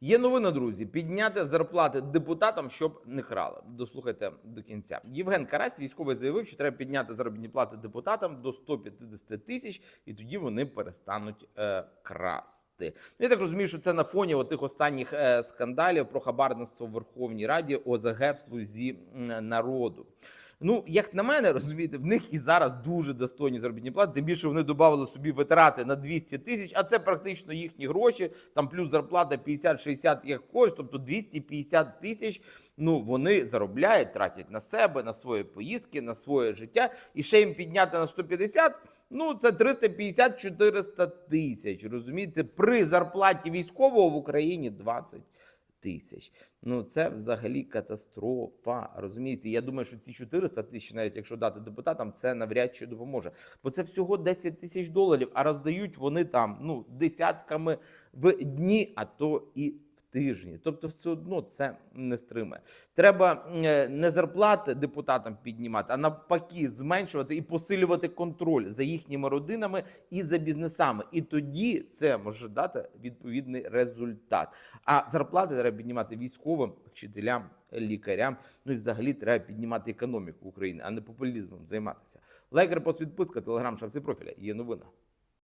Є новина, друзі, підняти зарплати депутатам, щоб не крали. Дослухайте до кінця. Євген Карась, військовий, заявив, що треба підняти заробітні плати депутатам до 150 тисяч, і тоді вони перестануть е, красти. Ну, я так розумію, що це на фоні тих останніх е, скандалів про хабарництво в Верховній Раді ОЗГ в слузі народу. Ну, як на мене, розумієте, в них і зараз дуже достойні заробітні плати. Тим більше вони додали собі витрати на 200 тисяч, а це практично їхні гроші. Там плюс зарплата 50-60 як когось, тобто 250 тисяч. Ну вони заробляють, тратять на себе, на свої поїздки, на своє життя. І ще їм підняти на 150, Ну, це 350-400 тисяч. Розумієте, при зарплаті військового в Україні 20 тисяч. Ну це взагалі катастрофа. Розумієте? Я думаю, що ці 400 тисяч, навіть якщо дати депутатам, це навряд чи допоможе. Бо це всього 10 тисяч доларів, а роздають вони там ну десятками в дні, а то і. Тижні, тобто, все одно це не стримає. Треба е, не зарплати депутатам піднімати, а навпаки, зменшувати і посилювати контроль за їхніми родинами і за бізнесами. І тоді це може дати відповідний результат. А зарплати треба піднімати військовим, вчителям, лікарям. Ну і взагалі треба піднімати економіку України, а не популізмом займатися. Лайк, репост, підписка, телеграм, шапці профіля. Є новина.